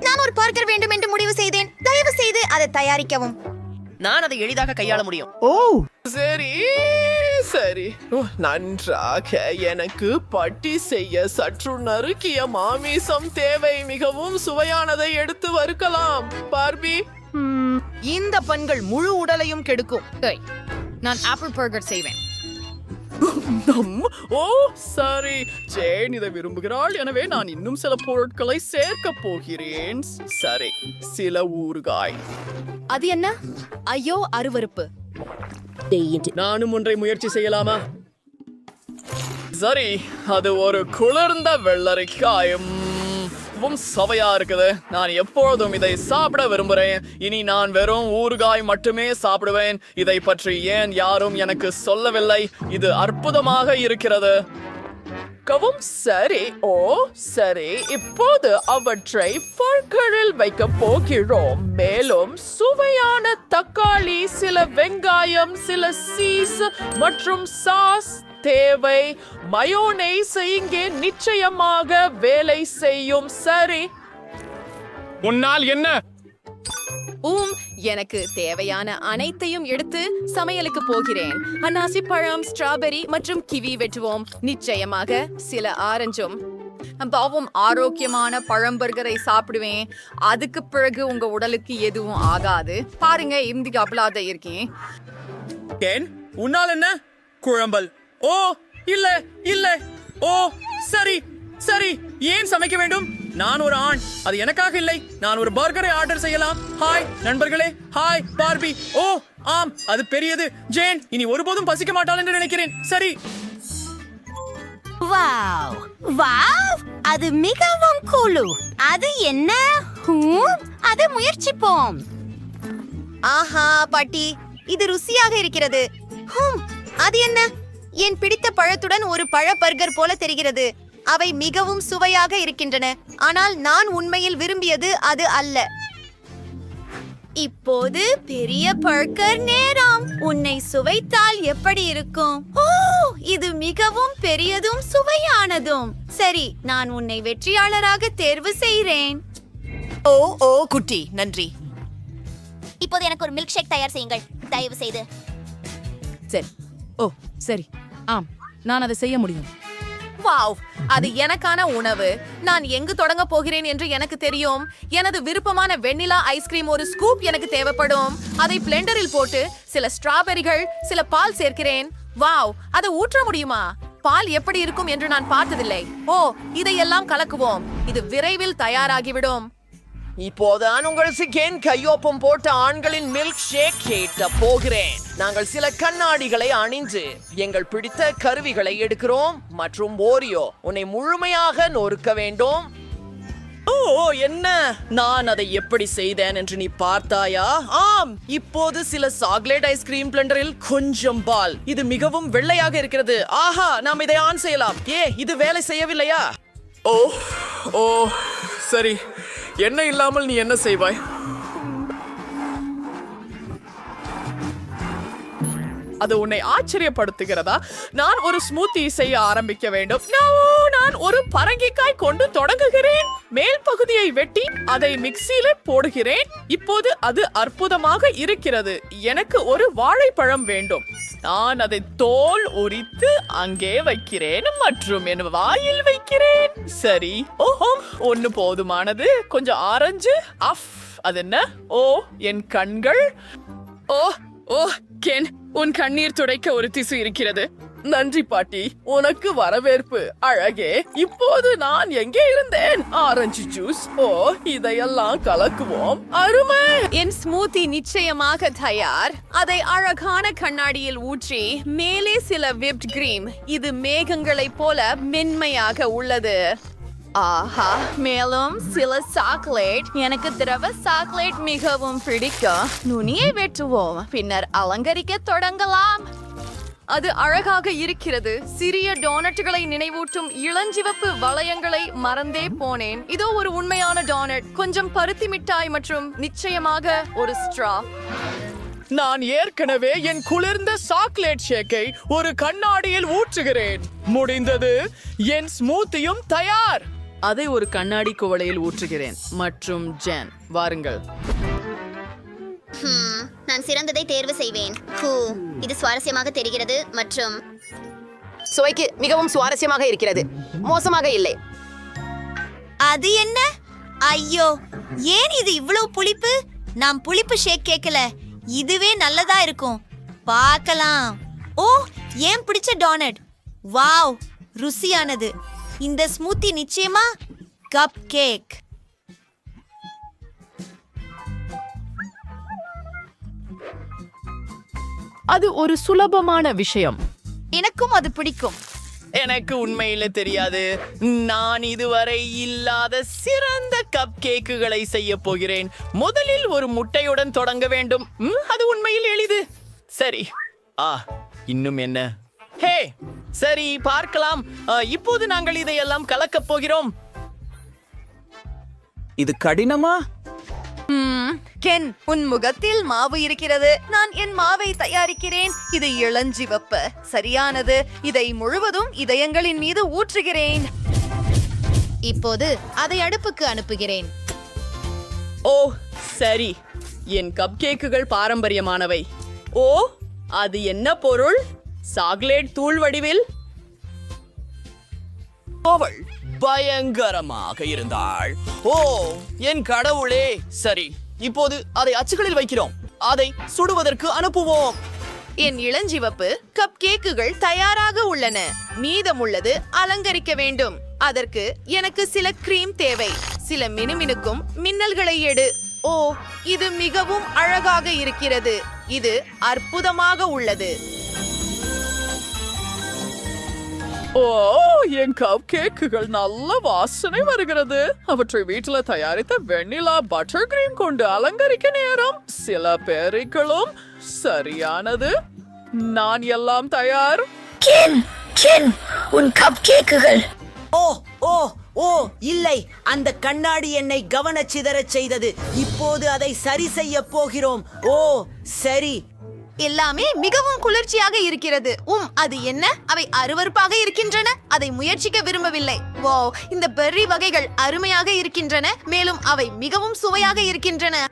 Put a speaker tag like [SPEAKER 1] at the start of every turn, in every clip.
[SPEAKER 1] நான் ஒரு பர்கர் வேண்டும் என்று முடிவு செய்தேன். தயவு செய்து அதை தயாரிக்கவும்.
[SPEAKER 2] நான் அதை எளிதாக கையாள முடியும்.
[SPEAKER 3] ஓ
[SPEAKER 4] சரி சரி. நன்றாக எனக்கு பட்டி செய்ய சற்று நறுக்கிய மாமிசம் தேவை. மிகவும் சுவையானதை எடுத்து வறுக்கலாம். பார்பி.
[SPEAKER 5] இந்த பண்கள் முழு உடலையும் கெடுக்கும். நான் ஆப்பிள் பர்கர் செய்வேன்.
[SPEAKER 4] நம். ஓ சரி. ஜேன் இதை விரும்புகிறாள். எனவே நான் இன்னும் சில பொருட்களை சேர்க்க போகிறேன். சரி சில ஊறுகாய்.
[SPEAKER 5] அது என்ன? ஐயோ அருவருப்பு.
[SPEAKER 4] நானும் ஒன்றை முயற்சி செய்யலாமா? சரி அது ஒரு குளிர்ந்த வெள்ளரிக்காயும் வும் சவையா இருக்குது. நான் எப்பொழுதும் இதை சாப்பிட விரும்புகிறேன் இனி நான் வெறும் ஊறுகாய் மட்டுமே சாப்பிடுவேன். இதை பற்றி ஏன் யாரும் எனக்கு சொல்லவில்லை. இது அற்புதமாக இருக்கிறது. கவும் சரி. ஓ சரி. இப்போது அவற்றை பற்களில் வைக்க போகிறோம். மேலும் சுவையான தக்காளி சில வெங்காயம் சில சீஸ் மற்றும் சாஸ் தேவை. மயோனைஸ் இங்கே நிச்சயமாக வேலை செய்யும். சரி.
[SPEAKER 6] உன்னால் என்ன?
[SPEAKER 5] ஊம் எனக்கு தேவையான அனைத்தையும் எடுத்து சமையலுக்கு போகிறேன். அன்னாசி பழம் ஸ்ட்ராபெரி மற்றும் கிவி வெட்டுவோம். நிச்சயமாக சில ஆரஞ்சும். பாவம் ஆரோக்கியமான பழம்பர்கரை சாப்பிடுவேன். அதுக்கு பிறகு உங்க உடலுக்கு எதுவும் ஆகாது. பாருங்க இந்திக்கு அபலாத இருக்கேன்.
[SPEAKER 4] ஏன்? உன்னால் என்ன? குழம்பல். ஓ இல்ல இல்ல. ஓ சரி சரி. ஏன் சமைக்க வேண்டும்? நான் ஒரு ஆண். அது எனக்காக இல்லை. நான் ஒரு பர்கரை ஆர்டர் செய்யலாம். ஹாய் நண்பர்களே. Hi Barbie. ஓ ஆம் அது பெரியது. ஜேன் இனி ஒருபோதும் பசிக்க மாட்டாள் என்று நினைக்கிறேன். சரி.
[SPEAKER 1] வாவ் வாவ் அது மிகவும் குழு. அது என்ன? அதை முயற்சிப்போம். ஆஹா பாட்டி. இது ருசியாக இருக்கிறது. அது என்ன? என் பிடித்த பழத்துடன் ஒரு பழ பர்கர் போல தெரிகிறது. அவை மிகவும் சுவையாக இருக்கின்றன. ஆனால் நான் உண்மையில் விரும்பியது அது அல்ல. இப்போது பெரிய பர்கர் நேரம். உன்னை சுவைத்தால் எப்படி இருக்கும்? ஓ இது மிகவும் பெரியதும் சுவையானதும். சரி நான் உன்னை வெற்றியாளராக தேர்வு செய்கிறேன்.
[SPEAKER 2] ஓ ஓ குட்டி நன்றி.
[SPEAKER 1] இப்போது எனக்கு ஒரு மில்க் ஷேக் தயார் செய்யுங்கள். தயவு செய்து
[SPEAKER 7] சரி. ஓ சரி. ஆம் நான் அதை செய்ய முடியும்.
[SPEAKER 5] வாவ் அது எனக்கான உணவு. நான் எங்கு தொடங்க போகிறேன் என்று எனக்கு தெரியும். எனது விருப்பமான வெண்ணிலா ஐஸ்கிரீம் ஒரு ஸ்கூப் எனக்கு தேவைப்படும். அதை பிளெண்டரில் போட்டு சில ஸ்ட்ராபெரிகள் சில பால் சேர்க்கிறேன். வாவ் அதை ஊற்ற முடியுமா? பால் எப்படி இருக்கும் என்று நான் பார்த்ததில்லை. ஓ இதையெல்லாம் கலக்குவோம். இது விரைவில் தயாராகிவிடும்.
[SPEAKER 2] இப்போதான் உங்கள் சிக்கேன் கையொப்பம் போட்ட ஆண்களின் மில்க் ஷேக் கேட்ட போகிறேன். நாங்கள் சில கண்ணாடிகளை அணிந்து எங்கள் பிடித்த கருவிகளை எடுக்கிறோம் மற்றும் ஓரியோ உன்னை முழுமையாக நொறுக்க வேண்டும். ஓ என்ன? நான் அதை எப்படி செய்தேன் என்று நீ பார்த்தாயா? ஆம் இப்போது சில சாக்லேட் ஐஸ்கிரீம் பிளண்டரில் கொஞ்சம் பால். இது மிகவும் வெள்ளையாக இருக்கிறது. ஆஹா நாம் இதை ஆன் செய்யலாம். ஏ இது வேலை செய்யவில்லையா?
[SPEAKER 4] ஓ ஓ சரி. என்ன இல்லாமல் நீ என்ன செய்வாய்? அது உன்னை ஆச்சரியப்படுத்துகிறதா? நான் ஒரு ஸ்மூத்தி செய்ய ஆரம்பிக்க வேண்டும். நான் ஒரு பரங்கிக்காய் கொண்டு தொடங்குகிறேன். மேல் பகுதியை வெட்டி அதை மிக்சியில போடுகிறேன். இப்போது அது அற்புதமாக இருக்கிறது. எனக்கு ஒரு வாழைப்பழம் வேண்டும். நான் அதை தோல் உரித்து அங்கே வைக்கிறேன். மற்றும் என் வாயில் வைக்கிறேன். சரி. ஓஹோ ஒன்னு போதுமானது. கொஞ்சம் ஆரஞ்சு. அஃப் அது என்ன? ஓ என் கண்கள். ஓ ஓ கென் உன் கண்ணீர் துடைக்க ஒரு திசு இருக்கிறது. நன்றி பாட்டி. உனக்கு வரவேற்பு. அழகே. இப்போது நான் எங்கே இருந்தேன்? Orange juice. ஓ இதையெல்லாம் கலக்குவோம். அருமை!
[SPEAKER 5] என் ஸ்மூத்தி நிச்சயமாக தயார். அதை அழகான கண்ணாடியில் ஊற்றி மேலே சில விப்ட் கிரீம் இது மேகங்களைப் போல மென்மையாக உள்ளது. ஆஹா மேலும் சில சாக்லேட். எனக்கு திரவ சாக்லேட் மிகவும் பிடிக்கும். நுனியை வெட்டுவோம். பின்னர் அலங்கரிக்க தொடங்கலாம். அது அழகாக இருக்கிறது. சிறிய டோனட்டுகளை நினைவூட்டும் இளஞ்சிவப்பு வளையங்களை மறந்தே போனேன். இதோ ஒரு உண்மையான டோனட். கொஞ்சம் பருத்தி மிட்டாய் மற்றும் நிச்சயமாக ஒரு ஸ்ட்ரா.
[SPEAKER 4] நான் ஏற்கனவே என் குளிர்ந்த சாக்லேட் ஷேக்கை ஒரு கண்ணாடியில் ஊற்றுகிறேன். முடிந்தது. என் ஸ்மூத்தியும் தயார். அதை ஒரு கண்ணாடி குவளையில் ஊற்றுகிறேன். மற்றும் ஜென் வாருங்கள்.
[SPEAKER 8] ஹம், நான் சிறந்ததை தேர்வு செய்வேன். ஹூ இது சுவாரஸ்யமாக தெரிகிறது மற்றும்
[SPEAKER 1] சுவைக்கு மிகவும் சுவாரஸ்யமாக இருக்கிறது. மோசமாக இல்லை. அது என்ன? ஐயோ ஏன் இது இவ்வளவு புளிப்பு? நான் புளிப்பு ஷேக் கேட்கல இதுவே நல்லதா இருக்கும். பார்க்கலாம். ஓ ஏன் பிடிச்ச டோனட்? வாவ் ருசியானது. இந்த ஸ்மூத்தி நிச்சயமா கப் கேக்.
[SPEAKER 9] அது ஒரு சுலபமான விஷயம்.
[SPEAKER 1] எனக்கும் அது பிடிக்கும்.
[SPEAKER 2] எனக்கு உண்மையில தெரியாது. நான் இதுவரை இல்லாத சிறந்த கப் கேக்குகளை செய்ய போகிறேன். முதலில் ஒரு முட்டையுடன் தொடங்க வேண்டும். அது உண்மையில் எளிது. சரி. ஆ இன்னும் என்ன? ஹே சரி பார்க்கலாம். இப்போது நாங்கள் இதையெல்லாம் கலக்கப் போகிறோம்.
[SPEAKER 10] இது கடினமா?
[SPEAKER 11] கென் உன் முகத்தில் மாவு இருக்கிறது. நான் என் மாவை தயாரிக்கிறேன். இது இளஞ்சிவப்பு. சரியானது. இதை முழுவதும் இதயங்களின் மீது ஊற்றுகிறேன்.
[SPEAKER 1] இப்போது அதை அடுப்புக்கு அனுப்புகிறேன்.
[SPEAKER 4] ஓ சரி. என் கப் கேக்குகள் பாரம்பரியமானவை. ஓ அது என்ன பொருள்? சாக்லேட் தூள் வடிவில்?
[SPEAKER 2] அவள் பயங்கரமாக இருந்தாள். ஓ என் கடவுளே. சரி இப்போது அதை அச்சுகளில் வைக்கிறோம். அதை சுடுவதற்கு அனுப்புவோம்.
[SPEAKER 11] என் இளஞ்சிவப்பு கப் கேக்குகள் தயாராக உள்ளன. மீதமுள்ளது அலங்கரிக்க வேண்டும். அதற்கு எனக்கு சில கிரீம் தேவை. சில மினுமினுக்கும் மின்னல்களை எடு. ஓ இது மிகவும் அழகாக இருக்கிறது. இது அற்புதமாக உள்ளது.
[SPEAKER 4] ஓ என் கப் கேக்குகள் நல்ல வாசனை வருகிறது. அவற்றை வீட்டுல தயாரித்த வெண்ணிலா பட்டர் கிரீம் கொண்டு அலங்கரிக்க நேரம் சில பேரிகளும் சரியானது. நான் எல்லாம் தயார்.
[SPEAKER 12] ஓ ஓ ஓ இல்லை. அந்த கண்ணாடி என்னை கவனச்சிதறச் செய்தது. இப்போது அதை சரி செய்ய போகிறோம். ஓ சரி.
[SPEAKER 1] எல்லாமே மிகவும் குளிர்ச்சியாக இருக்கிறது. உம் அது என்ன? அவை அருவருப்பாக இருக்கின்றன. அதை முயற்சிக்க விரும்பவில்லை. வோ இந்த பெர்ரி வகைகள் அருமையாக இருக்கின்றன. மேலும் அவை மிகவும் சுவையாக இருக்கின்றன.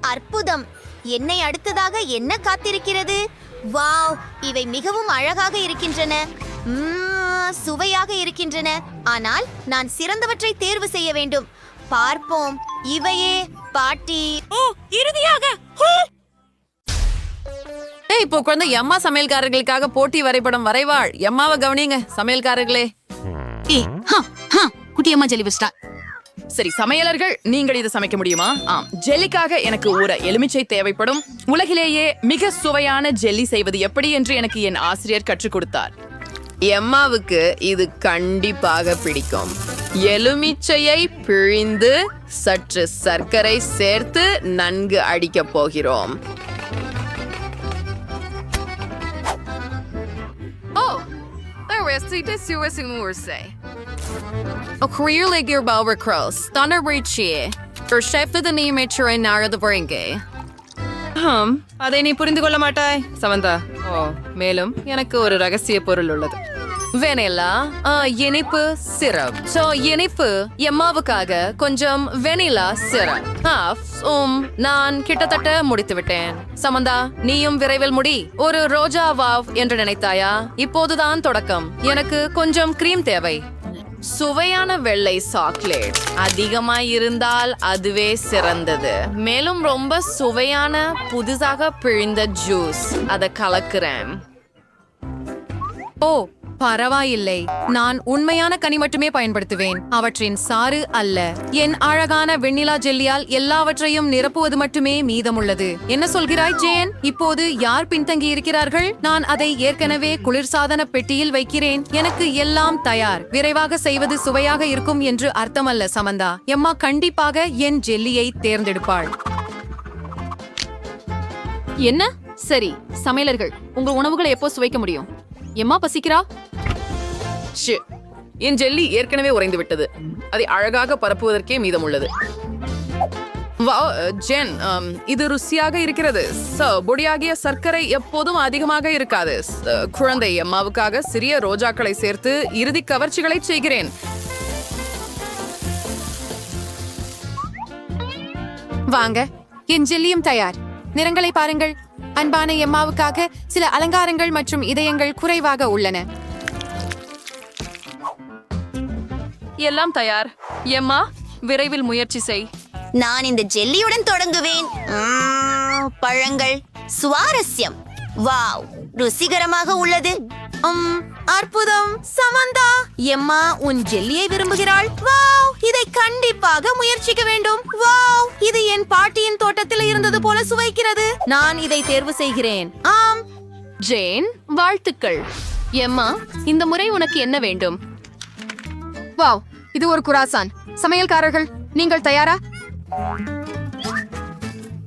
[SPEAKER 1] அற்புதம். என்னை அடுத்ததாக என்ன காத்திருக்கிறது? வாவ் இவை மிகவும் அழகாக இருக்கின்றன. உம், சுவையாக இருக்கின்றன. ஆனால் நான் சிறந்தவற்றை தேர்வு செய்ய வேண்டும். பார்ப்போம். இவையே பாட்டி.
[SPEAKER 9] ஓ இறுதியாக. ஏய் இப்போ குழந்தை எம்மா சமையல்காரர்களுக்காக போட்டி வரைபடம் வரைவாள். எம்மாவை கவனிங்க சமையல்காரர்களே.
[SPEAKER 1] குட்டியம்மா ஜெலிபிஸ்டா
[SPEAKER 9] சரி சமையலர்கள் நீங்கள் இதை சமைக்க முடியுமா? ஆம் ஜெல்லிக்காக எனக்கு ஒரு எலுமிச்சை தேவைப்படும். உலகிலேயே மிக சுவையான ஜெல்லி செய்வது எப்படி என்று எனக்கு என் ஆசிரியர் கற்றுக் கொடுத்தார்.
[SPEAKER 11] எம்மாவுக்கு இது கண்டிப்பாக பிடிக்கும். எலுமிச்சையை பிழிந்து சற்று சர்க்கரை சேர்த்து நன்கு அடிக்கப் போகிறோம்.
[SPEAKER 5] There was the Suez o Morse. Och really gear Cross, Thunder Richie. or chef the name in Nara the Bringe.
[SPEAKER 9] ஹம் அதை நீ put கொள்ள மாட்டாய் சமந்தா ஓ மேலும் எனக்கு ஒரு ரகசிய பொருள் உள்ளது
[SPEAKER 5] வெனிலா இனிப்பு சிரப். ஸோ இனிப்பு எம்மாவுக்காக கொஞ்சம் வெனிலா சிரப். உம் நான் கிட்டத்தட்ட முடித்து விட்டேன் சமந்தா நீயும் விரைவில் முடி. ஒரு ரோஜா வாவ் என்று நினைத்தாயா? இப்போதுதான் தொடக்கம். எனக்கு கொஞ்சம் கிரீம் தேவை. சுவையான வெள்ளை சாக்லேட். அதிகமா இருந்தால் அதுவே சிறந்தது. மேலும் ரொம்ப சுவையான புதுசாக பிழிந்த ஜூஸ். அதை கலக்குறேன். ஓ பரவாயில்லை. நான் உண்மையான கனி மட்டுமே பயன்படுத்துவேன். அவற்றின் சாறு அல்ல. என் அழகான வெண்ணிலா ஜெல்லியால் எல்லாவற்றையும் நிரப்புவது மட்டுமே மீதமுள்ளது. என்ன சொல்கிறாய் ஜேன்? இப்போது யார் பின்தங்கி இருக்கிறார்கள் நான் அதை ஏற்கனவே குளிர்சாதன பெட்டியில் வைக்கிறேன். எனக்கு எல்லாம் தயார். விரைவாக செய்வது சுவையாக இருக்கும் என்று அர்த்தமல்ல சமந்தா. எம்மா கண்டிப்பாக என் ஜெல்லியை தேர்ந்தெடுப்பாள். என்ன? சரி சமையலர்கள் உங்கள் உணவுகளை எப்போ சுவைக்க முடியும்? எம்மா பசிக்கிறா?
[SPEAKER 9] என் ஜெல்லி ஏற்கனவே உறைந்து விட்டது. அதை அழகாக பரப்புவதற்கே மீதம் உள்ளது ஜென் இது ருசியாக இருக்கிறது. பொடியாகிய சர்க்கரை எப்போதும் அதிகமாக இருக்காது. குழந்தை அம்மாவுக்காக சிறிய ரோஜாக்களை சேர்த்து இறுதி கவர்ச்சிகளை செய்கிறேன்.
[SPEAKER 5] வாங்க என் ஜெல்லியும் தயார். நிறங்களை பாருங்கள். அன்பான எம்மாவுக்காக சில அலங்காரங்கள் மற்றும் இதயங்கள் குறைவாக உள்ளன.
[SPEAKER 13] எல்லாம் தயார். எம்மா விரைவில் முயற்சி செய்.
[SPEAKER 1] நான் இந்த ஜெல்லியுடன் தொடங்குவேன். பழங்கள். சுவாரஸ்யம். வாவ் ருசிகரமாக உள்ளது. உம், அற்புதம். சமந்தா எம்மா உன் ஜெல்லியை விரும்புகிறாள். வாவ் இதை கண்டிப்பாக முயற்சிக்க வேண்டும். வாவ் இது என் பாட்டியின் தோட்டத்தில் இருந்தது போல சுவைக்கிறது. நான் இதை தேர்வு செய்கிறேன். ஆம்.
[SPEAKER 5] ஜேன் வாழ்த்துக்கள். எம்மா இந்த முறை உனக்கு என்ன வேண்டும்? வாவ் இது ஒரு குராசான். சமையல்காரர்கள் நீங்கள் தயாரா?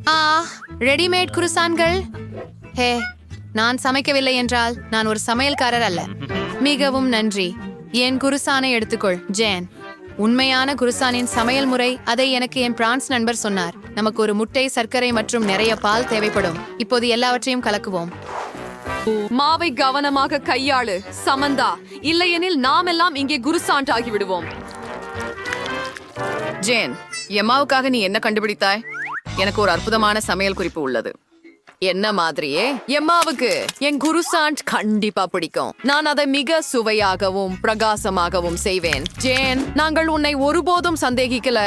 [SPEAKER 5] ஆ ரெடிமேட் குருசான்கள். ஹே நான் சமைக்கவில்லை என்றால் நான் ஒரு சமையல்காரர் அல்ல. மிகவும் நன்றி. என் குருசானை எடுத்துக்கொள் ஜேன். உண்மையான குருசானின் சமையல் முறை அதை எனக்கு என் பிரான்ஸ் நண்பர் சொன்னார். நமக்கு ஒரு முட்டை சர்க்கரை மற்றும் நிறைய பால் தேவைப்படும். இப்போது எல்லாவற்றையும் கலக்குவோம்.
[SPEAKER 14] மாவை கவனமாக கையாளு சமந்தா. இல்லையெனில் நாமெல்லாம் இங்கே குருசாண்ட் ஆகி விடுவோம்
[SPEAKER 13] ஜேன் எம்மாவுக்காக நீ என்ன கண்டுபிடித்தாய்? எனக்கு ஒரு அற்புதமான சமையல் குறிப்பு உள்ளது. என்ன மாதிரியே? எம்மாவுக்கு என் குருசாண்ட் கண்டிப்பா பிடிக்கும். நான் அதை மிக சுவையாகவும் பிரகாசமாகவும் செய்வேன். ஜேன் நாங்கள் உன்னை ஒருபோதும் சந்தேகிக்கல.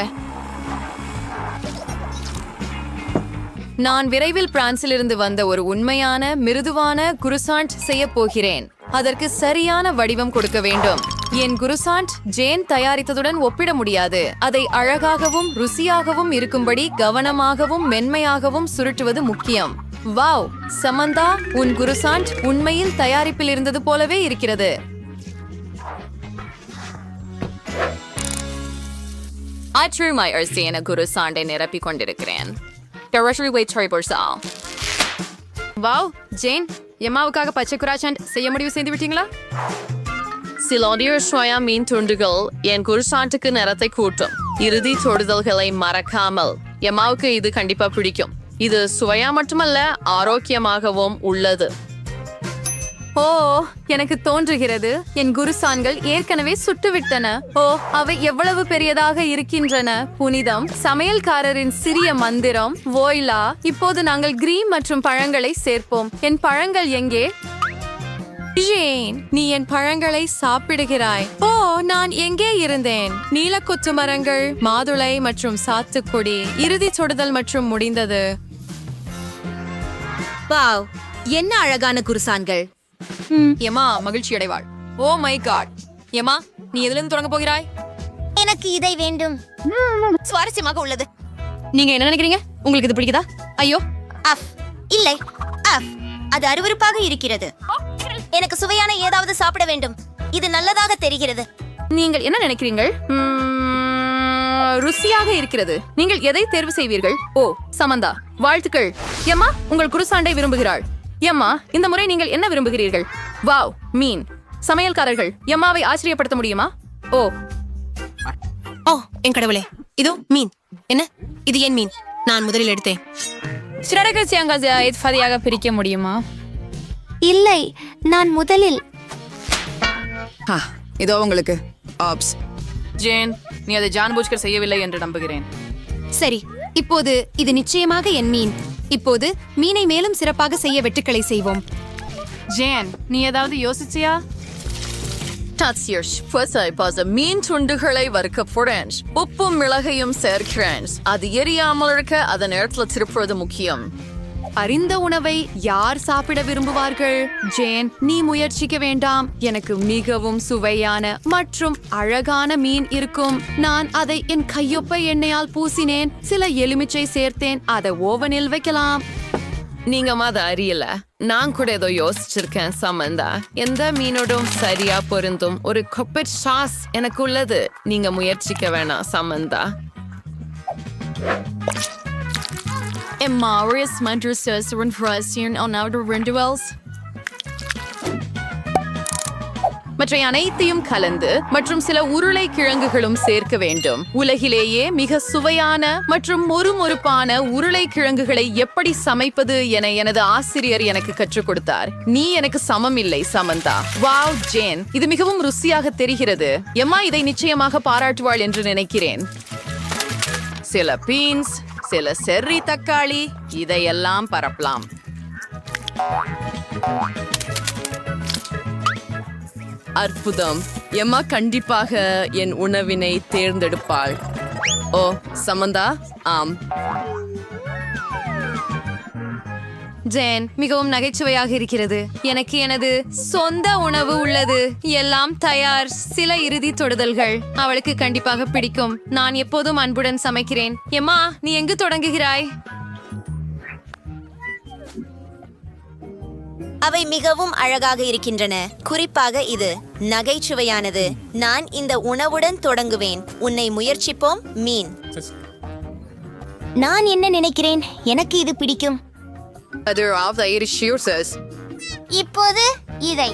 [SPEAKER 5] நான் விரைவில் பிரான்சிலிருந்து வந்த ஒரு உண்மையான மிருதுவான குருசாண்ட் செய்ய போகிறேன். அதற்கு சரியான வடிவம் கொடுக்க வேண்டும். என் குருசாண்ட் ஜேன் தயாரித்ததுடன் ஒப்பிட முடியாது. அதை அழகாகவும் ருசியாகவும் இருக்கும்படி கவனமாகவும் மென்மையாகவும் சுருட்டுவது முக்கியம். வாவ் சமந்தா உன் குருசாண்ட் உண்மையில் தயாரிப்பில் இருந்தது போலவே இருக்கிறது.
[SPEAKER 13] ஆற்றுமாய் அரிசி என குருசாண்டை நிரப்பிக் கொண்டிருக்கிறேன். Terrestrial weight tribal
[SPEAKER 5] wow Jane எம்மாவுக்காக பச்சை குராசாண்ட் செய்ய முடிவு செய்து விட்டீங்களா?
[SPEAKER 13] சிலோடியர் சோயா மீன் துண்டுகள் என் குருசாண்டுக்கு நிறத்தை கூட்டும். இறுதி தொடுதல்களை மறக்காமல். எம்மாவுக்கு இது கண்டிப்பா பிடிக்கும். இது சுவையா மட்டுமல்ல ஆரோக்கியமாகவும் உள்ளது.
[SPEAKER 5] ஓ எனக்கு தோன்றுகிறது. என் குருசான்கள் ஏற்கனவே சுட்டுவிட்டன. ஓ அவை எவ்வளவு பெரியதாக இருக்கின்றன. புனிதம் சமையல்காரரின் சிறிய மந்திரம் வோய்லா இப்போது நாங்கள் கிரீம் மற்றும் பழங்களை சேர்ப்போம். என் பழங்கள் எங்கே? ஜேன் நீ என் பழங்களை சாப்பிடுகிறாய். ஓ நான் எங்கே இருந்தேன்? நீலக்கொத்து மரங்கள் மாதுளை மற்றும் சாத்துக்குடி இறுதி தொடுதல் மற்றும் முடிந்தது.
[SPEAKER 1] வாவ் என்ன அழகான குருசான்கள்.
[SPEAKER 5] எமா மகிழ்ச்சி அடைவாள். Oh my God. எமா நீ எதிலிருந்து தொடங்க போகிறாய்?
[SPEAKER 1] எனக்கு இதை வேண்டும். சுவாரஸ்யமாக உள்ளது.
[SPEAKER 5] நீங்க என்ன நினைக்கிறீங்க? உங்களுக்கு இது பிடிக்குதா? ஐயோ.
[SPEAKER 1] அஃப் இல்லை. அஃப் அது அருவருப்பாக இருக்கிறது. எனக்கு சுவையான ஏதாவது சாப்பிட வேண்டும். இது நல்லதாக தெரிகிறது.
[SPEAKER 5] நீங்கள் என்ன நினைக்கிறீர்கள்? ருசியாக இருக்கிறது. நீங்கள் எதை தேர்வு செய்வீர்கள்? ஓ சமந்தா வாழ்த்துக்கள். எம்மா உங்கள் குருசாண்டை விரும்புகிறாள். எம்மா இந்த முறை நீங்கள் என்ன விரும்புகிறீர்கள்? வாவ் மீன். சமையல்காரர்கள் எம்மாவை ஆச்சரியப்படுத்த முடியுமா? ஓ.
[SPEAKER 15] ஓ என் கடவுளே இதோ மீன். என்ன? இது என் மீன்? நான் முதலில் எடுத்தேன்.
[SPEAKER 5] சரியாக பிரிக்க முடியுமா?
[SPEAKER 1] இல்லை நான் முதலில்.
[SPEAKER 13] இதோ உங்களுக்கு. ஆப்ஸ் ஜேன் நீ அதை ஜான்பூஜ்கர் செய்யவில்லை என்று நம்புகிறேன்.
[SPEAKER 15] சரி இப்போது இது நிச்சயமாக என் மீன். இப்போது மீனை மேலும் சிறப்பாக செய்ய வெட்டுக்களை செய்வோம்.
[SPEAKER 5] ஜேன் நீ ஏதாவது யோசிச்சியா?
[SPEAKER 13] புதுசை பாச மீன் துண்டுகளை வறுக்க போறேன். உப்பும் மிளகையும் சேர்க்கிறேன். அது எரியாமல் இருக்க அதன் நேரத்துல திருப்புறது முக்கியம்.
[SPEAKER 5] அறிந்த உணவை யார் சாப்பிட விரும்புவார்கள்? ஜேன் நீ முயற்சிக்க வேண்டாம். எனக்கு மிகவும் சுவையான மற்றும் அழகான மீன் இருக்கும். நான் அதை என் கையொப்ப எண்ணெயால் பூசினேன். சில எலுமிச்சை சேர்த்தேன். அதை ஓவனில் வைக்கலாம்.
[SPEAKER 13] நீங்க மாத அறியல நான் கூட ஏதோ யோசிச்சிருக்கேன் சம்பந்தா எந்த மீனோடும் சரியா பொருந்தும். ஒரு கொப்பட் சாஸ் எனக்கு உள்ளது. நீங்க முயற்சிக்க வேணாம் சம்பந்தா
[SPEAKER 5] En Maurice Manchester und on outer renduels. மற்ற அனைத்தையும் கலந்து மற்றும் சில உருளை கிழங்குகளும் சேர்க்க வேண்டும். உலகிலேயே மிக சுவையான மற்றும் மொறுமொறுப்பான உருளை கிழங்குகளை எப்படி சமைப்பது என எனது ஆசிரியர் எனக்கு கற்றுக் கொடுத்தார். நீ எனக்கு சமம் இல்லை சமந்தா. Wow Jane. இது மிகவும் ருசியாக தெரிகிறது. எம்மா இதை நிச்சயமாக பாராட்டுவாள் என்று நினைக்கிறேன்.
[SPEAKER 13] சில பீன்ஸ்
[SPEAKER 5] சில செர்ரி தக்காளி இதையெல்லாம் பரப்பலாம். அற்புதம். எம்மா கண்டிப்பாக என் உணவினை தேர்ந்தெடுப்பாள். ஓ சமந்தா? ஆம்.
[SPEAKER 16] ஜேன் மிகவும் நகைச்சுவையாக இருக்கிறது. எனக்கு எனது சொந்த உணவு உள்ளது. எல்லாம் தயார் சில இறுதி தொடுதல்கள். அவளுக்கு கண்டிப்பாக பிடிக்கும். நான் எப்போதும் அன்புடன் சமைக்கிறேன். எம்மா நீ எங்கு தொடங்குகிறாய்?
[SPEAKER 1] அவை மிகவும் அழகாக இருக்கின்றன. குறிப்பாக இது நகைச்சுவையானது. நான் இந்த உணவுடன் தொடங்குவேன். உன்னை முயற்சிப்போம் மீன். நான் என்ன நினைக்கிறேன்? எனக்கு இது பிடிக்கும்.
[SPEAKER 5] Other of the Irish uses.
[SPEAKER 8] இப்போது இதை.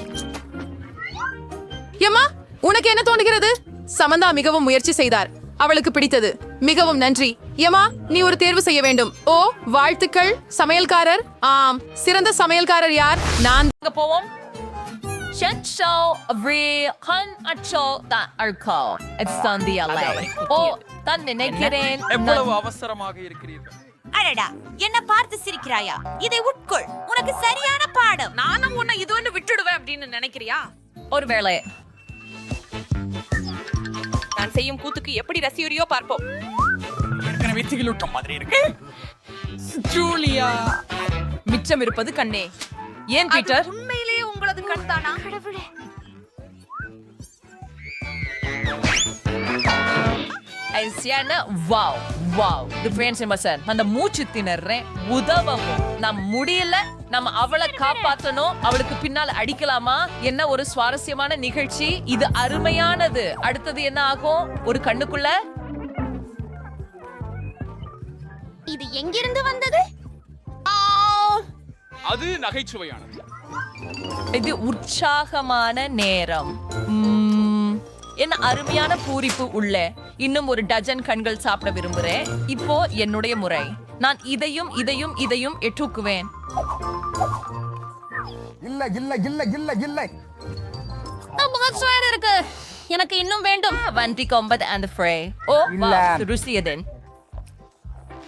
[SPEAKER 5] எம்மா உனக்கு என்ன தோணுகிறது சமந்தா மிகவும் முயற்சி செய்தார். அவளுக்கு பிடித்தது. மிகவும் நன்றி. எம்மா நீ ஒரு தேர்வு செய்ய வேண்டும். ஓ வாழ்த்துக்கள் சமையல்காரர். ஆம் சிறந்த சமையல்காரர் யார்? நான்.
[SPEAKER 17] போவோம். Shenshou Ri Han Acho Da Arko. It's on the LA. ஓ தான் நினைக்கிறேன்.
[SPEAKER 18] எவ்வளவு அவசரமாக இருக்கிறீர்கள்?
[SPEAKER 1] அடடா என்ன பார்த்து சிரிக்கிறாயா? இதை உட்கொள் உனக்கு சரியான பாடம்.
[SPEAKER 9] நானும் உன்னை இது ஒன்று விட்டுடுவேன் அப்படின்னு நினைக்கிறியா?
[SPEAKER 17] ஒருவேளை
[SPEAKER 9] நான் செய்யும் கூத்துக்கு எப்படி ரசிகரியோ பார்ப்போம்.
[SPEAKER 18] ஏற்கனவே திகிலூட்ட மாதிரி இருக்கு.
[SPEAKER 4] ஜூலியா
[SPEAKER 17] மிச்சம் இருப்பது கண்ணே. ஏன் பீட்டர்?
[SPEAKER 9] உண்மையிலேயே உங்களது கண் தானா?
[SPEAKER 17] ஐசியான வாவ் வாவ். டிஃபரன்ஸ் எமர்சன் அந்த மூச்சு திணறேன் உதவவும். நம் முடியல நம்ம அவளை காப்பாத்தணும். அவளுக்கு பின்னால் அடிக்கலாமா? என்ன ஒரு சுவாரஸ்யமான நிகழ்ச்சி. இது அருமையானது. அடுத்தது என்ன ஆகும்? ஒரு கண்ணுக்குள்ள?
[SPEAKER 8] இது எங்கிருந்து வந்தது?
[SPEAKER 18] அது நகைச்சுவையானது.
[SPEAKER 17] இது உற்சாகமான நேரம். என்ன அருமையான பூரிப்பு உள்ள இன்னும் ஒரு டஜன் கண்கள் சாப்பிட விரும்புறேன். இப்போ என்னுடைய முறை. நான் இதையும் இதையும் இதையும் எட்டுக்குவேன்
[SPEAKER 18] இல்ல இல்ல இல்ல இல்ல இல்ல.
[SPEAKER 17] இருக்கு. எனக்கு இன்னும் வேண்டும். வண்டி கொம்பது அந்த ஃப்ரே ஓ. ருசியதன்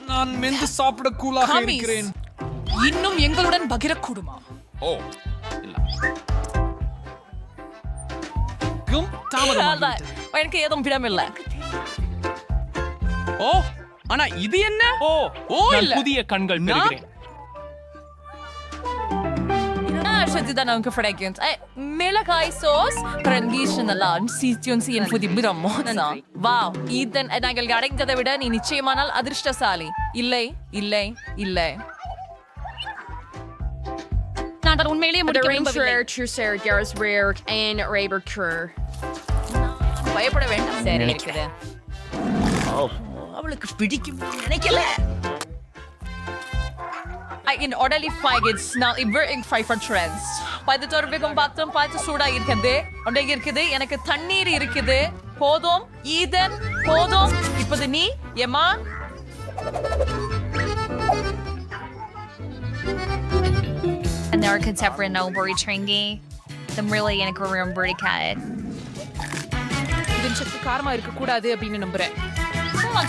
[SPEAKER 18] நான் மெந்து சாப்பிட கூலாக இருக்கிறேன்.
[SPEAKER 4] இன்னும் எங்களுடன் பகிரக்கூடுமா?
[SPEAKER 18] ஓ இல்ல. கும் தாமதமாகிவிட்டது.
[SPEAKER 17] எனக்கு ஏதும் பிடமில்ல
[SPEAKER 18] ஓ ஆனா இது என்ன ஓ ஓ இல்ல புதிய கண்கள் பெறுகிறேன்
[SPEAKER 17] Shadida não que fragrant. மிளகாய் sauce traditional சீத்தியும் சீன் புதி பிரம்மோனா வாவ் இதன் நாங்கள் அடைந்ததை விட நீ நிச்சயமானால் அதிர்ஷ்டசாலி இல்லை இல்லை இல்லை
[SPEAKER 16] நான் அதை உண்மையிலேயே முடிக்க விரும்பவில்லை.
[SPEAKER 17] பயப்பட வேண்டாம். சரி. இருக்குது அவளுக்கு பிடிக்கும் நினைக்கல. I in orderly fight it's now we're in fight for trends. பார்த்து தொடர்புக்கும் பார்த்தோம் பார்த்து சூடா இருக்குது. அப்படியே இருக்குது. எனக்கு தண்ணீர் இருக்குது. போதும் ஈதன் போதும். இப்போது நீ ஏமா.
[SPEAKER 19] They're contemporary Nobori Tringy. I'm really in a cat.
[SPEAKER 4] இதன் சக்தி காரமா இருக்க கூடாது அப்படின்னு நம்புறேன்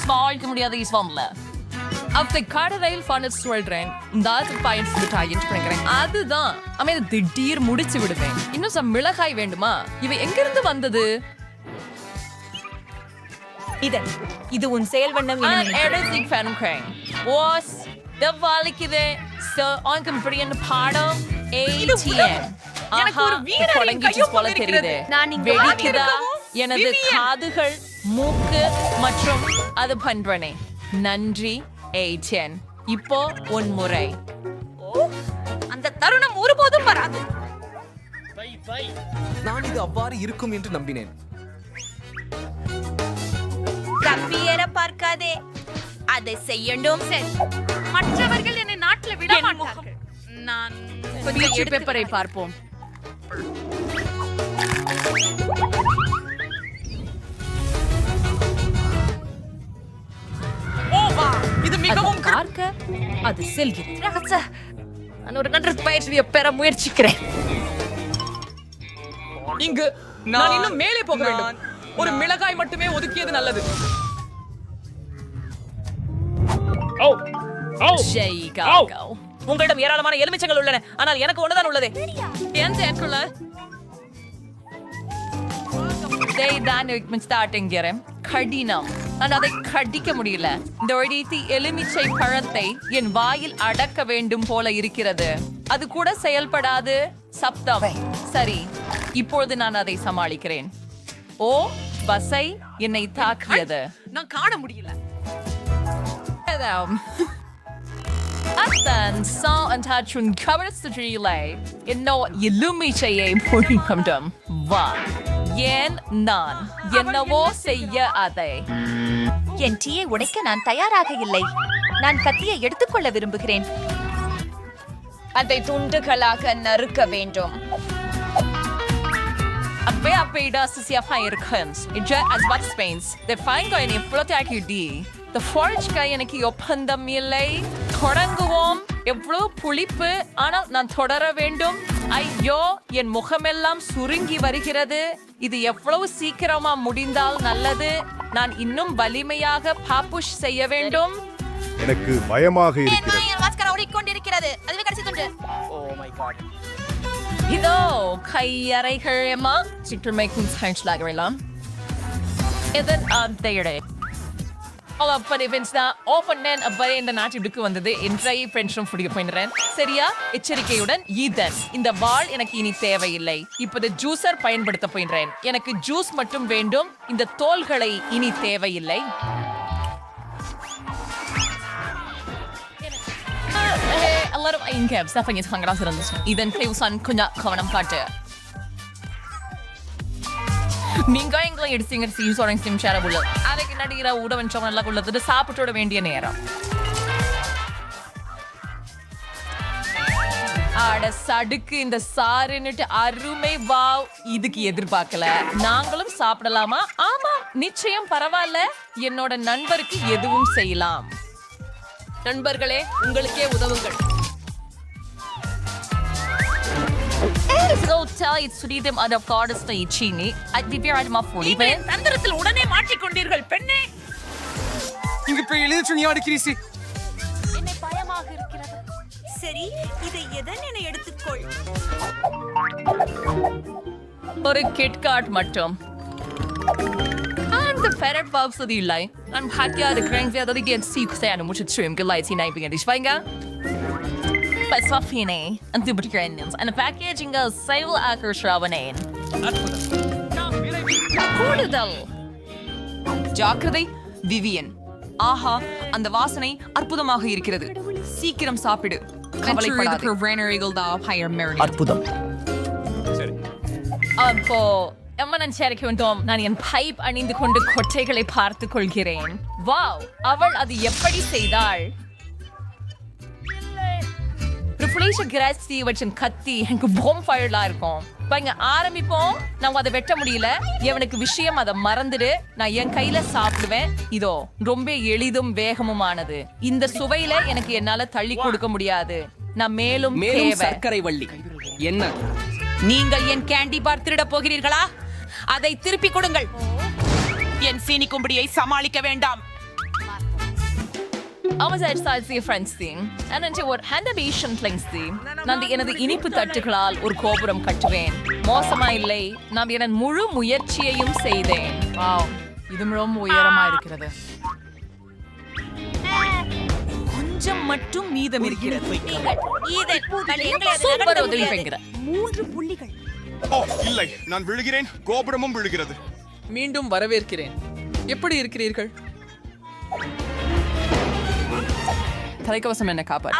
[SPEAKER 17] வாழ்க்க முடியாத இஸ்வாம்ல அவத்தை கடலையில் பண்ண சொல்றேன் இந்த பயன்படுத்தாயின்னு நினைக்கிறேன் அதுதான் அவன் திடீர் முடிச்சு விடுவேன் இன்னும் சம் மிளகாய் வேண்டுமா இவ எங்கிருந்து வந்தது
[SPEAKER 1] இதன் இது உன் செயல் வண்ணம்
[SPEAKER 17] everything ஃபேனுக்கிறேன் ஓஸ் தெவ்வாலிக்குது சோ ஆங்கம் பிரியன் பாடம். ஏடிஎம்
[SPEAKER 9] வீரரின் கையொப்பம்
[SPEAKER 17] போல. தெரியுது. வெடிக்குதா எனது. காதுகள் மூக்கு மற்றும் அது பண்றனே நன்றி ஏடிஎன் இப்போ உன் முறை.
[SPEAKER 9] அந்த தருணம் ஒருபோதும் வராது.
[SPEAKER 20] நான் இது அவ்வாறு இருக்கும் என்று நம்பினேன்.
[SPEAKER 1] தப்பியேற பார்க்காதே. அதை செய்யணும் சரி.
[SPEAKER 9] மற்றவர்கள் என்னை நாட்டில் விட மாட்டார்கள். நான்
[SPEAKER 17] பேப்பரை பார்ப்போம்.
[SPEAKER 4] இது மிகவும்
[SPEAKER 17] பார்க்க அது செல்கிறது. நான் ஒரு நன்று பயிற்சியை பெற முயற்சிக்கிறேன்.
[SPEAKER 4] இங்கு நான் இன்னும் மேலே போக வேண்டும். ஒரு மிளகாய் மட்டுமே ஒதுக்கியது நல்லது.
[SPEAKER 18] ஓ
[SPEAKER 9] உங்களிடம் ஏராளமான எலுமிச்சங்கள் உள்ளன. ஆனால் எனக்கு ஒண்ணுதான் உள்ளது.
[SPEAKER 17] தான் ஸ்டார்டிங்கிறேன் கடினம். நான் அதை கடிக்க முடியல. இந்த ஒடித்தி எலுமிச்சை பழத்தை என் வாயில் அடக்க வேண்டும் போல இருக்கிறது. அது கூட செயல்படாது. சப்தம். சரி இப்பொழுது நான் அதை சமாளிக்கிறேன். ஓ பசை என்னை தாக்கியது.
[SPEAKER 9] நான் காண முடியல.
[SPEAKER 17] tachun cover sujile in no illumichaye பொழிக்கொண்டும் வா. ஏன் நான் என்னவோ செய்ய அதை.
[SPEAKER 1] என் டீயை உடைக்க நான் தயாராக இல்லை. நான் கத்தியை எடுத்துக்கொள்ள விரும்புகிறேன். அதை துண்டுகளாக நறுக்க வேண்டும்.
[SPEAKER 17] Abeida sisia fairkens. Ija as what spains. The fine guy in flotak di. The forage guy எனக்கு ஒப்பந்தம் இல்லை. தொடங்குவோம். எவ்வளவு புளிப்பு ஆனால் நான் தொடர வேண்டும். ஐயோ என் முகமெல்லாம் சுருங்கி வருகிறது. இது எவ்வளவு சீக்கிரமா முடிந்தால் நல்லது. நான் இன்னும் வலிமையாக பாப்புஷ் செய்ய வேண்டும்.
[SPEAKER 6] எனக்கு பயமாக இருக்கிறது.
[SPEAKER 1] ஓடிக்கொண்டிருக்கிறது அதுவே கடைசி துண்டு.
[SPEAKER 17] இதோ கையறைகள் எம்மா சுற்றுமைக்கும் சாய்ஸ்லாகலாம் இதன் அத்தையடை அப்படி ஓப்பன் ஓபன் அப்படி இந்த நாட்டுக்கு வந்தது இன்றைய ஃப்ரெண்ட்ஸும் பிடிக்க போயிடுறேன் சரியா எச்சரிக்கையுடன் ஈதன் இந்த பால் எனக்கு இனி தேவையில்லை இப்போது ஜூசர் பயன்படுத்த போயிடுறேன் எனக்கு ஜூஸ் மட்டும் வேண்டும் இந்த தோள்களை இனி தேவையில்லை எல்லாரும் இங்க ஸ்டஃபிங் இஸ் ஹங்கரா இருந்துச்சு இதன் கிளிவ்சன் கொஞ்சம் கவனம் காட்டு நீங்க எங்களை எடுத்தீங்க சீஸ் சிம் சேர ஷேர உள்ள அதுக்கு நடிகிற உடவன் சோம் நல்லா உள்ளது சாப்பிட்டு வேண்டிய நேரம் ஆட சடுக்கு இந்த சாருன்னுட்டு அருமை வாவ் இதுக்கு எதிர்பார்க்கல நாங்களும் சாப்பிடலாமா ஆமா நிச்சயம் பரவாயில்ல என்னோட நண்பருக்கு எதுவும் செய்யலாம்
[SPEAKER 9] நண்பர்களே உங்களுக்கே உதவுங்கள்
[SPEAKER 17] சுரீதம் அந்த காடஸ்டை சீனி அது திவ்யராஜமா பொலிபேன்
[SPEAKER 9] தந்திரத்தில் உடனே மாட்டிக்கொண்டீர்கள் பெண்ணே.
[SPEAKER 20] இங்க போய் எழுதி நீ அடிக்கிறீசி
[SPEAKER 1] சரி இதை எதன் என எடுத்துக்கொள்.
[SPEAKER 17] ஒரு கிட்காட் மட்டும். அந்த ஃபெரட் பாக்ஸ் அது இல்லை நான் ஹாக்கியா இருக்கிறேன் அதை கேட் சீக்கு செய்யணும் முடிச்சு லைட்ஸ் நைப்பிங்க டிஷ்வாங்க Pasafine, ang Tibrigranians, and packaging of Sail Acker Shravanane. கூடுதல்
[SPEAKER 9] ஜாக்கிரதை விவியன். ஆஹா அந்த வாசனை அற்புதமாக இருக்கிறது. சீக்கிரம் சாப்பிடு. கவலைப்படாதே.
[SPEAKER 2] அற்புதம்.
[SPEAKER 17] அப்போ எம்ம நான் சேரிக்க வேண்டும் நான் என் பைப் அணிந்து கொண்டு கொட்டைகளை பார்த்து கொள்கிறேன். வாவ் அவள் அது எப்படி செய்தாள்? ரிஃப்ளேஷ கிராசி வச்சு கத்தி எனக்கு போம் ஃபயர்லாம் இருக்கும். இப்ப இங்க ஆரம்பிப்போம். நான் அதை வெட்ட முடியல. எவனுக்கு விஷயம் அதை மறந்துடு. நான் என் கையில சாப்பிடுவேன். இதோ ரொம்ப எளிதும் வேகமுமானது. இந்த சுவையில எனக்கு என்னால தள்ளி கொடுக்க முடியாது. நான் மேலும்
[SPEAKER 18] மேலும் சர்க்கரை வள்ளி. என்ன?
[SPEAKER 9] நீங்கள் என் கேண்டி பார் திருட போகிறீர்களா? அதை திருப்பி கொடுங்கள். என் சீனி கும்படியை சமாளிக்க வேண்டாம்.
[SPEAKER 17] அவசர சாட்சிய ஃப்ரெண்ட்ஸ் தீம் அனன்ட்டு ஒரு ஹேண்டபேஷன் ஃபிளிங்ஸ் தீம் நான் எனது இனிப்பு தட்டுகளால் ஒரு கோபுரம் கட்டுவேன் மோசமா இல்லை நான் எனது முழு முயற்சியையும் செய்தேன்
[SPEAKER 5] வாவ் இது ரொம்ப உயரமா இருக்கிறது
[SPEAKER 9] கொஞ்சம் மட்டும் மீதம் இருக்கிறது
[SPEAKER 17] சூப்பர் உதவி பெறுகிற
[SPEAKER 1] மூன்று புள்ளிகள்
[SPEAKER 6] ஓ இல்லை நான் விழுகிறேன் கோபுரமும் விழுகிறது
[SPEAKER 4] மீண்டும் வரவேற்கிறேன் எப்படி இருக்கிறீர்கள்
[SPEAKER 5] Talayka was some in a kappa.